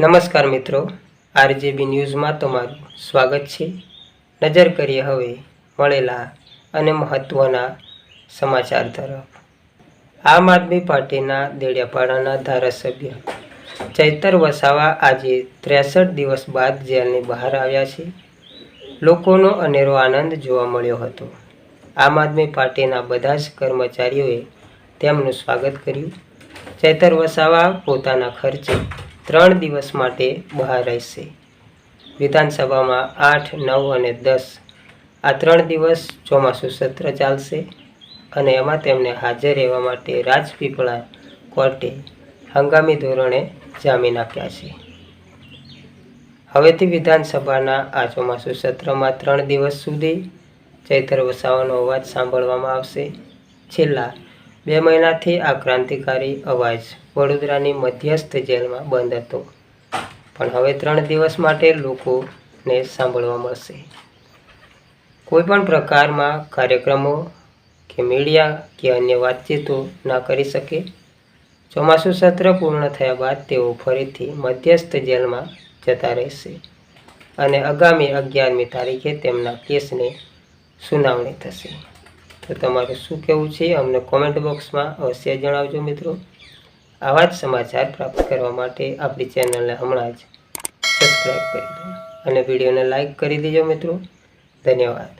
નમસ્કાર મિત્રો, આરજેબી ન્યૂઝમાં તમારું સ્વાગત છે. નજર કરીએ હવે મળેલા અને મહત્ત્વના સમાચાર તરફ. આમ આદમી પાર્ટીના દેડિયાપાડાના ધારાસભ્ય ચૈતર વસાવા આજે ત્રેસઠ દિવસ બાદ જેલની બહાર આવ્યા છે. લોકોનો અનેરો આનંદ જોવા મળ્યો હતો. આમ આદમી પાર્ટીના બધા જ કર્મચારીઓએ તેમનું સ્વાગત કર્યું. ચૈતર વસાવા પોતાના ખર્ચે ત્રણ દિવસ માટે બહાર રહેશે. વિધાનસભામાં આઠ, નવ અને દસ. આ ત્રણ દિવસ ચોમાસું સત્ર ચાલશે અને એમાં તેમને હાજર રહેવા માટે રાજપીપળા કોર્ટે હંગામી ધોરણે જામીન આપ્યા છે. હવેથી વિધાનસભાના આ ચોમાસું સત્રમાં ત્રણ દિવસ સુધી ચૈતર વસાવાનો અવાજ સાંભળવામાં આવશે. છેલ્લા બે મહિનાથી આ ક્રાંતિકારી અવાજ વડોદરાની મધ્યસ્થ જેલમાં બંધ હતો. પણ હવે ત્રણ દિવસ માટે લોકોને સાંભળવા મળશે. કોઈપણ પ્રકારમાં કાર્યક્રમો કે મીડિયા કે અન્ય વાતચીતો ના કરી શકે. ચોમાસું સત્ર પૂર્ણ થયા બાદ તેઓ ફરીથી મધ્યસ્થ જેલમાં જતા રહેશે અને આગામી અગિયારમી તારીખે તેમના કેસની સુનાવણી થશે. તો તમારું શું કહેવું છે અમને કોમેન્ટ બોક્સમાં અવશ્ય જણાવજો મિત્રો. આવા જ સમાચાર પ્રાપ્ત કરવા માટે આપણી ચેનલને હમણાં જ સબસ્ક્રાઈબ કરી દો અને વિડીયોને લાઈક કરી દેજો મિત્રો. ધન્યવાદ.